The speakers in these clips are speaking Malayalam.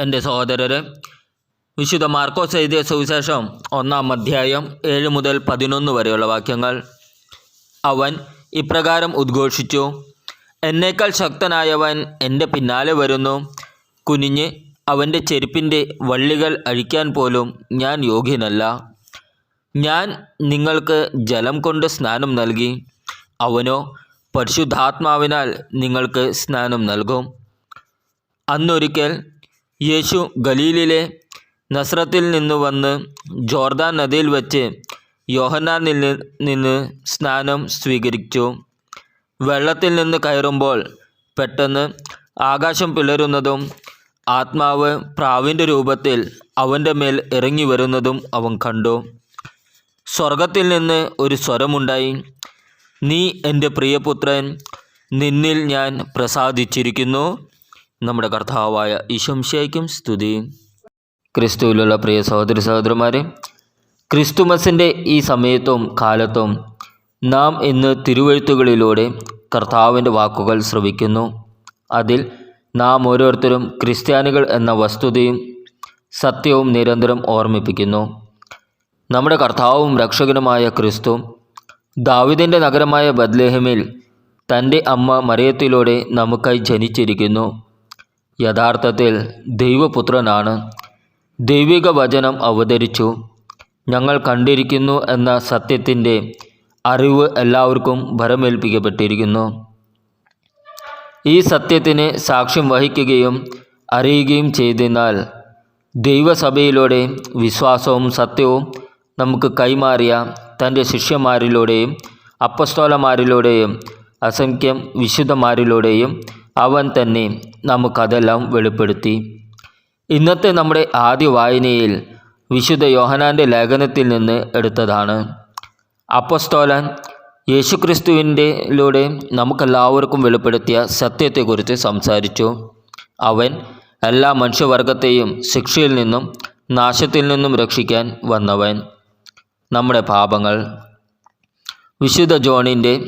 എന്റെ സഹോദരരെ വിശുദ്ധ മാർക്കോസ് എഴുതിയ സുവിശേഷം ഒന്നാം അധ്യായം ഏഴ് മുതൽ പതിനൊന്ന് വരെയുള്ള വാക്യങ്ങൾ. അവൻ ഇപ്രകാരം ഉദ്ഘോഷിച്ചു എന്നേക്കാൾ ശക്തനായവൻ എന്റെ പിന്നാലെ വരുന്നു. കുനിഞ്ഞ് അവന്റെ ചെരുപ്പിന്റെ വള്ളികൾ അഴിക്കാൻ പോലും ഞാൻ യോഗ്യനല്ല. ഞാൻ നിങ്ങൾക്ക് ജലം കൊണ്ട് സ്നാനം നൽകി. അവനോ പരിശുദ്ധാത്മാവിനാൽ നിങ്ങൾക്ക് സ്നാനം നൽകും. അന്നൊരിക്കൽ യേശു ഗലീലിലെ നസ്രത്തിൽ നിന്ന് വന്ന് ജോർദാൻ നദിയിൽ വച്ച് യോഹന്നാനിൽ നിന്ന് സ്നാനം സ്വീകരിച്ചു. വെള്ളത്തിൽ നിന്ന് കയറുമ്പോൾ പെട്ടെന്ന് ആകാശം പിളരുന്നതും ആത്മാവ് പ്രാവിന്റെ രൂപത്തിൽ അവന്റെ മേൽ ഇറങ്ങി വരുന്നതും അവൻ കണ്ടു. സ്വർഗത്തിൽ നിന്ന് ഒരു സ്വരമുണ്ടായി. നീ എന്റെ പ്രിയപുത്രൻ നിന്നിൽ ഞാൻ പ്രസാദിച്ചിരിക്കുന്നു. നമ്മുടെ കർത്താവായ ഈശംശയ്ക്കും സ്തുതി. ക്രിസ്തുവിലുള്ള പ്രിയ സഹോദരി സഹോദരന്മാരെ ക്രിസ്തുമസിന്റെ ഈ സമയത്തും കാലത്തും നാം ഇന്ന് തിരുവഴുത്തുകളിലൂടെ കർത്താവിന്റെ വാക്കുകൾ ശ്രവിക്കുന്നു. അതിൽ നാം ഓരോരുത്തരും ക്രിസ്ത്യാനികൾ എന്ന വസ്തുതയും സത്യവും നിരന്തരം ഓർമ്മിപ്പിക്കുന്നു. നമ്മുടെ കർത്താവും രക്ഷകനുമായ ക്രിസ്തു ദാവിദിന്റെ നഗരമായ ബദ്ലേഹമിൽ തന്റെ അമ്മ മറിയത്തിലൂടെ നമുക്കായി ജനിച്ചിരിക്കുന്നു. യഥാർത്ഥത്തിൽ ദൈവപുത്രനാണ്. ദൈവിക വചനം അവതരിച്ചു. ഞങ്ങൾ കണ്ടിരിക്കുന്നു എന്ന സത്യത്തിന്റെ അറിവ് എല്ലാവർക്കും ഭരമേൽപ്പിക്കപ്പെട്ടിരിക്കുന്നു. ഈ സത്യത്തിന് സാക്ഷ്യം വഹിക്കുകയും അറിയുകയും ചെയ്തതിനാൽ ദൈവസഭയിലൂടെ വിശ്വാസവും സത്യവും നമുക്ക് കൈമാറിയ തന്റെ ശിഷ്യന്മാരിലൂടെയും അപ്പസ്തോലന്മാരിലൂടെയും അസംഖ്യം വിശുദ്ധന്മാരിലൂടെയും അവൻ തന്നെ നമുക്കതെല്ലാം വെളിപ്പെടുത്തി. ഇന്നത്തെ നമ്മുടെ ആദ്യ വായനയിൽ വിശുദ്ധ യോഹനാന്റെ ലേഖനത്തിൽ നിന്ന് എടുത്തതാണ്. അപ്പസ്തോലൻ യേശുക്രിസ്തുവിന്റെലൂടെ നമുക്കെല്ലാവർക്കും വെളിപ്പെടുത്തിയ സത്യത്തെക്കുറിച്ച് സംസാരിച്ചു. അവൻ എല്ലാ മനുഷ്യവർഗത്തെയും ശിക്ഷയിൽ നിന്നും നാശത്തിൽ നിന്നും രക്ഷിക്കാൻ വന്നവൻ. നമ്മുടെ പാപങ്ങൾ. വിശുദ്ധ ജോണിന്റെ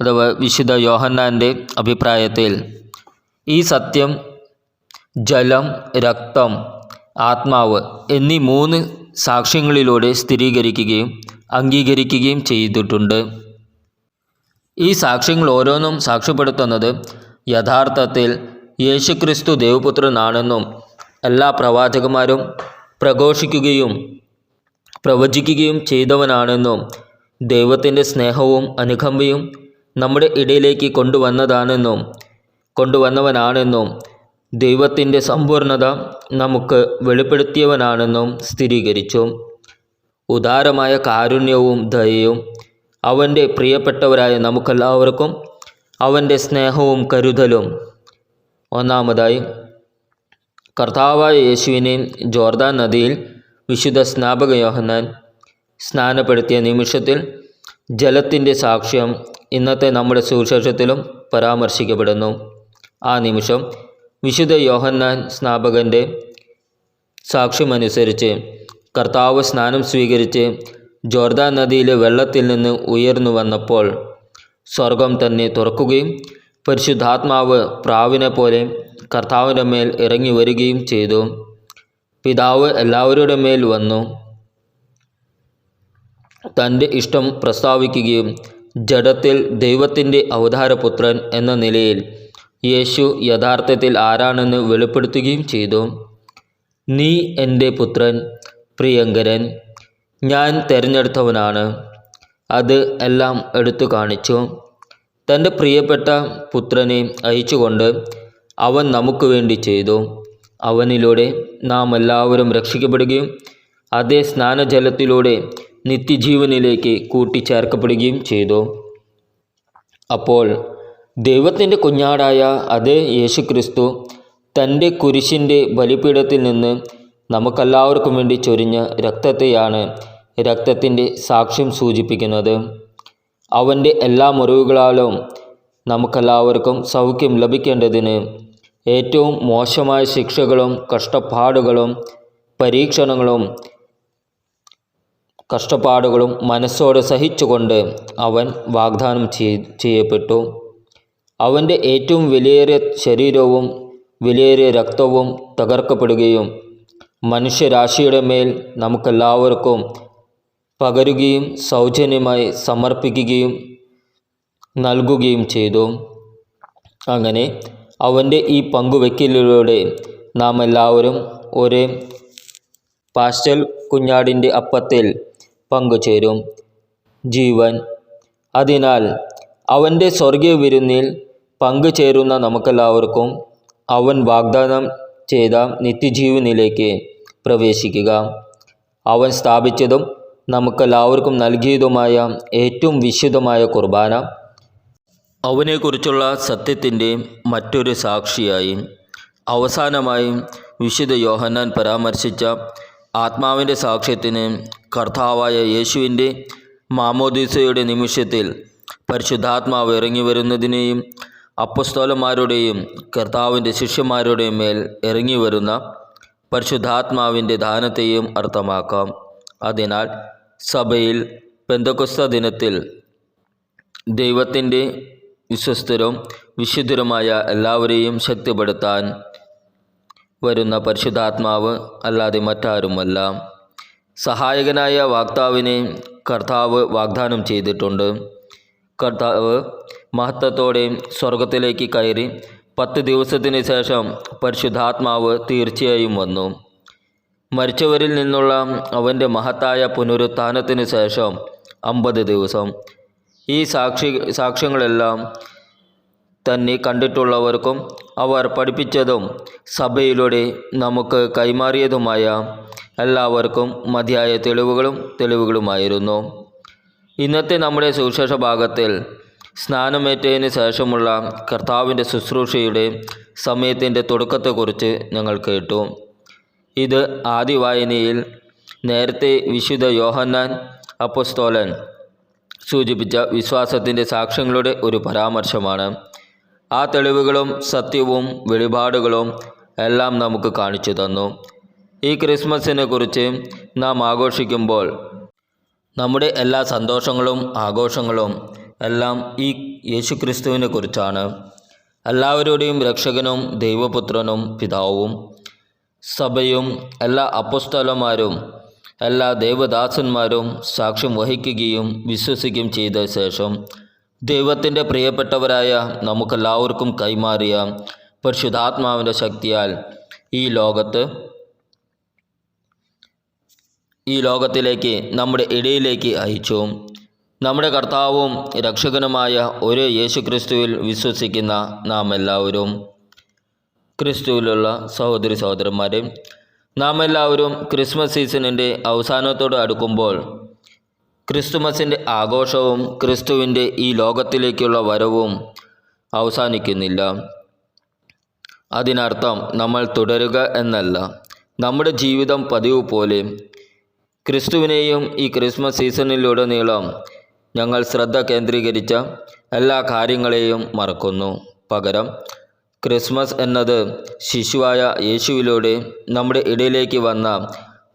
അഥവാ വിശുദ്ധ യോഹന്നാന്റെ അഭിപ്രായത്തിൽ ഈ സത്യം ജലം രക്തം ആത്മാവ് എന്നീ മൂന്ന് സാക്ഷ്യങ്ങളിലൂടെ സ്ഥിരീകരിക്കുകയും അംഗീകരിക്കുകയും ചെയ്തിട്ടുണ്ട്. ഈ സാക്ഷ്യങ്ങൾ ഓരോന്നും സാക്ഷ്യപ്പെടുത്തുന്നത് യഥാർത്ഥത്തിൽ യേശുക്രിസ്തു ദേവപുത്രനാണെന്നും എല്ലാ പ്രവാചകന്മാരും പ്രഘോഷിക്കുകയും പ്രവചിക്കുകയും ചെയ്തവനാണെന്നും ദൈവത്തിന്റെ സ്നേഹവും അനുകമ്പയും നമ്മുടെ ഇടയിലേക്ക് കൊണ്ടുവന്നതാണെന്നും കൊണ്ടുവന്നവനാണെന്നും ദൈവത്തിന്റെ സമ്പൂർണത നമുക്ക് വെളിപ്പെടുത്തിയവനാണെന്നും സ്ഥിരീകരിച്ചു. ഉദാരമായ കാരുണ്യവും ദയയും അവന്റെ പ്രിയപ്പെട്ടവരായ നമുക്കെല്ലാവർക്കും അവന്റെ സ്നേഹവും കരുതലും. ഒന്നാമതായി കർത്താവായ യേശുവിനെ ജോർദാൻ നദിയിൽ വിശുദ്ധ സ്നാപക യോഹന്നാൻ സ്നാനപ്പെടുത്തിയ നിമിഷത്തിൽ ജലത്തിന്റെ സാക്ഷ്യം ഇന്നത്തെ നമ്മുടെ സുവിശേഷത്തിലും പരാമർശിക്കപ്പെടുന്നു. ആ നിമിഷം വിശുദ്ധ യോഹന്നാൻ സ്നാപകന്റെ സാക്ഷ്യമനുസരിച്ച് കർത്താവ് സ്നാനം സ്വീകരിച്ച് ജോർദാൻ നദിയിലെ വെള്ളത്തിൽ നിന്ന് ഉയർന്നു വന്നപ്പോൾ സ്വർഗം തന്നെ തുറക്കുകയും പരിശുദ്ധാത്മാവ് പ്രാവിനെ പോലെ കർത്താവിന്റെ മേൽ ഇറങ്ങി വരികയും ചെയ്തു. പിതാവ് എല്ലാവരുടെ മേൽ വന്നു. തന്റെ ഇഷ്ടം പ്രസ്താവിക്കുകയും ജഡത്തിൽ ദൈവത്തിന്റെ അവതാരപുത്രൻ എന്ന നിലയിൽ യേശു യഥാർത്ഥത്തിൽ ആരാണെന്ന് വെളിപ്പെടുത്തുകയും ചെയ്തു. നീ എന്റെ പുത്രൻ പ്രിയങ്കരൻ ഞാൻ തിരഞ്ഞെടുത്തവനാണ്. അത് എല്ലാം എടുത്തു കാണിച്ചു. തന്റെ പ്രിയപ്പെട്ട പുത്രനെ അയച്ചുകൊണ്ട് അവൻ നമുക്ക് വേണ്ടി ചെയ്തു. അവനിലൂടെ നാം എല്ലാവരും രക്ഷിക്കപ്പെടുകയും അതേ സ്നാനജലത്തിലൂടെ നിത്യജീവനിലേക്ക് കൂട്ടിച്ചേർക്കപ്പെടുകയും ചെയ്തു. അപ്പോൾ ദൈവത്തിന്റെ കുഞ്ഞാടായ അതേ യേശുക്രിസ്തു തന്റെ കുരിശിന്റെ ബലിപീഠത്തിൽ നിന്ന് നമുക്കെല്ലാവർക്കും വേണ്ടി ചൊരിഞ്ഞ രക്തത്തെയാണ് രക്തത്തിന്റെ സാക്ഷ്യം സൂചിപ്പിക്കുന്നത്. അവന്റെ എല്ലാ മുറിവുകളാലും നമുക്കെല്ലാവർക്കും സൗഖ്യം ലഭിക്കേണ്ടതിന് ഏറ്റവും മോശമായ ശിക്ഷകളും കഷ്ടപ്പാടുകളും പരീക്ഷണങ്ങളും കഷ്ടപ്പാടുകളും മനസ്സോടെ സഹിച്ചുകൊണ്ട് അവൻ വാഗ്ദാനം ചെയ്യപ്പെട്ടു. അവന്റെ ഏറ്റവും വിലയേറിയ ശരീരവും വിലയേറിയ രക്തവും തകർക്കപ്പെടുകയും മനുഷ്യരാശിയുടെ മേൽ നമുക്കെല്ലാവർക്കും പകരുകയും സൗജന്യമായി സമർപ്പിക്കുകയും നൽകുകയും ചെയ്തു. അങ്ങനെ അവന്റെ ഈ പങ്കുവെക്കലിലൂടെ നാം എല്ലാവരും ഒരേ പാസ്റ്റൽ കുഞ്ഞാടിന്റെ അപ്പത്തിൽ പങ്കുചേരും. ജീവൻ. അതിനാൽ അവന്റെ സ്വർഗീയ വിരുന്നിൽ പങ്കുചേരുന്ന നമുക്കെല്ലാവർക്കും അവൻ വാഗ്ദാനം ചെയ്ത നിത്യജീവനിലേക്ക് പ്രവേശിക്കുക. അവൻ സ്ഥാപിച്ചതും നമുക്കെല്ലാവർക്കും നൽകിയതുമായ ഏറ്റവും വിശുദ്ധമായ കുർബാന അവനെക്കുറിച്ചുള്ള സത്യത്തിന്റെ മറ്റൊരു സാക്ഷിയായി അവസാനമായും വിശുദ്ധ യോഹന്നാൻ പരാമർശിച്ച ആത്മാവിന്റെ സാക്ഷ്യത്തിന് കർത്താവായ യേശുവിന്റെ മാമോദീസയുടെ നിമിഷത്തിൽ പരിശുദ്ധാത്മാവ് ഇറങ്ങി വരുന്നതിനെയും അപ്പസ്തോലന്മാരുടെയും കർത്താവിന്റെ ശിഷ്യന്മാരുടെയും മേൽ ഇറങ്ങി വരുന്ന പരിശുദ്ധാത്മാവിന്റെ ദാനത്തെയും അർത്ഥമാക്കാം. അതിനാൽ സഭയിൽ പെന്തക്കൊസ്ത ദിനത്തിൽ ദൈവത്തിന്റെ വിശ്വസ്തരും വിശുദ്ധരുമായ എല്ലാവരെയും ശക്തിപ്പെടുത്താൻ വരുന്ന പരിശുദ്ധാത്മാവ് അല്ലാതെ മറ്റാരുമല്ല. സഹായകനായ വാക്താവിനെ കർത്താവ് വാഗ്ദാനം ചെയ്തിട്ടുണ്ട്. കർത്താവ് മഹത്വത്തോടെ സ്വർഗത്തിലേക്ക് കയറി പത്ത് ദിവസത്തിന് ശേഷം പരിശുദ്ധാത്മാവ് തീർച്ചയായും വന്നു. മരിച്ചവരിൽ നിന്നുള്ള അവന്റെ മഹത്തായ പുനരുത്ഥാനത്തിന് ശേഷം അമ്പത് ദിവസം. ഈ സാക്ഷി സാക്ഷ്യങ്ങളെല്ലാം തന്നെ കണ്ടിട്ടുള്ളവർക്കും അവർ പഠിപ്പിച്ചതും സഭയിലൂടെ നമുക്ക് കൈമാറിയതുമായ എല്ലാവർക്കും മതിയായ തെളിവുകളും തെളിവുകളുമായിരുന്നു. ഇന്നത്തെ നമ്മുടെ സുവിശേഷ ഭാഗത്തിൽ സ്നാനമേറ്റതിന് ശേഷമുള്ള കർത്താവിന്റെ ശുശ്രൂഷയുടെ സമയത്തിന്റെ തുടക്കത്തെക്കുറിച്ച് ഞങ്ങൾ കേട്ടു. ഇത് ആദ്യ വായനയിൽ നേരത്തെ വിശുദ്ധ യോഹന്നാൻ അപ്പസ്തോലൻ സൂചിപ്പിച്ച വിശ്വാസത്തിന്റെ സാക്ഷ്യങ്ങളുടെ ഒരു പരാമർശമാണ്. ആ തെളിവുകളും സത്യവും വെളിപാടുകളും എല്ലാം നമുക്ക് കാണിച്ചു തന്നു. ഈ ക്രിസ്മസിനെ കുറിച്ച് നാം ആഘോഷിക്കുമ്പോൾ നമ്മുടെ എല്ലാ സന്തോഷങ്ങളും ആഘോഷങ്ങളും എല്ലാം ഈ യേശുക്രിസ്തുവിനെ കുറിച്ചാണ്. എല്ലാവരുടെയും രക്ഷകനും ദൈവപുത്രനും പിതാവും സഭയും എല്ലാ അപ്പസ്തലന്മാരും എല്ലാ ദേവദാസന്മാരും സാക്ഷ്യം വഹിക്കുകയും വിശ്വസിക്കുകയും ചെയ്ത ശേഷം ദൈവത്തിന്റെ പ്രിയപ്പെട്ടവരായ നമുക്കെല്ലാവർക്കും കൈമാറിയ പരിശുദ്ധാത്മാവിന്റെ ശക്തിയാൽ ഈ ലോകത്ത് ഈ ലോകത്തിലേക്ക് നമ്മുടെ ഇടയിലേക്ക് അയച്ചു. നമ്മുടെ കർത്താവും രക്ഷകനുമായ ഒരു യേശു ക്രിസ്തുവിൽ വിശ്വസിക്കുന്ന നാം എല്ലാവരും ക്രിസ്തുവിലുള്ള സഹോദരി സഹോദരന്മാരെ നാം എല്ലാവരും ക്രിസ്മസ് സീസണിന്റെ അവസാനത്തോട് അടുക്കുമ്പോൾ ക്രിസ്തുമസിന്റെ ആഘോഷവും ക്രിസ്തുവിന്റെ ഈ ലോകത്തിലേക്കുള്ള വരവും അവസാനിക്കുന്നില്ല. അതിനർത്ഥം നമ്മൾ തുടരുക എന്നല്ല. നമ്മുടെ ജീവിതം പതിവ് പോലെ ക്രിസ്തുവിനെയും ഈ ക്രിസ്മസ് സീസണിലുടനീളം ഞങ്ങൾ ശ്രദ്ധ കേന്ദ്രീകരിച്ച എല്ലാ കാര്യങ്ങളെയും മറക്കുന്നു. പകരം ക്രിസ്മസ് എന്നത് ശിശുവായ യേശുവിലൂടെ നമ്മുടെ ഇടയിലേക്ക് വന്ന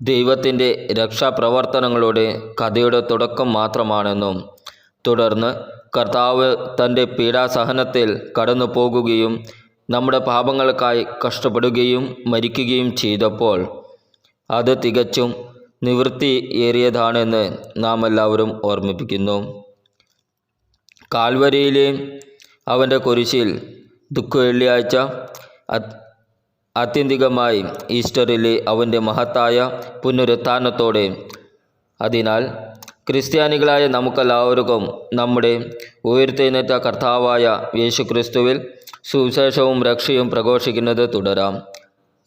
ദൈവത്തിന്റെ രക്ഷാപ്രവർത്തനങ്ങളുടെ കഥയുടെ തുടക്കം മാത്രമാണെന്നും തുടർന്ന് കർത്താവ് തന്റെ പീഡാസഹനത്തിൽ കടന്നു പോകുകയും നമ്മുടെ പാപങ്ങൾക്കായി കഷ്ടപ്പെടുകയും മരിക്കുകയും ചെയ്തപ്പോൾ അത് തികച്ചും നിവൃത്തി ഏറിയതാണെന്ന് നാം എല്ലാവരും ഓർമ്മിപ്പിക്കുന്നു. കാൽവരിയിലെ അവന്റെ കുരിശിൽ ദുഃഖ വെള്ളിയാഴ്ച ആത്യന്തികമായി ഈസ്റ്ററിലെ അവന്റെ മഹത്തായ പുനരുത്ഥാനത്തോടെ. അതിനാൽ ക്രിസ്ത്യാനികളായ നമുക്കെല്ലാവർക്കും നമ്മുടെ ഉയർത്തെഴുന്നേറ്റ കർത്താവായ യേശു ക്രിസ്തുവിൽ സുവിശേഷവും രക്ഷയും പ്രഘോഷിക്കുന്നത് തുടരാം.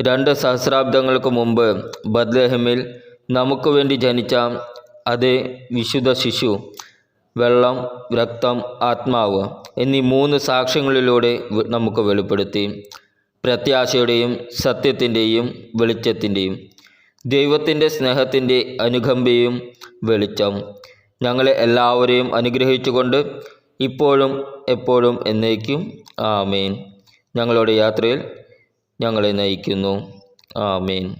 രണ്ട് സഹസ്രാബ്ദങ്ങൾക്ക് മുമ്പ് ബദ്ലഹമിൽ നമുക്ക് വേണ്ടി ജനിച്ച അതേ വിശുദ്ധ ശിശു വെള്ളം രക്തം ആത്മാവ് എന്നീ മൂന്ന് സാക്ഷ്യങ്ങളിലൂടെ നമുക്ക് വെളിപ്പെടുത്തി. പ്രത്യാശയുടെയും സത്യത്തിന്റെയും വെളിച്ചത്തിന്റെയും ദൈവത്തിന്റെ സ്നേഹത്തിന്റെ അനുകമ്പയും വെളിച്ചം ഞങ്ങളെ എല്ലാവരെയും അനുഗ്രഹിച്ചുകൊണ്ട് ഇപ്പോഴും എപ്പോഴും എന്നേക്കും. ആമേൻ. ഞങ്ങളുടെ യാത്രയിൽ ഞങ്ങളെ നയിക്കുന്നു. ആമേൻ.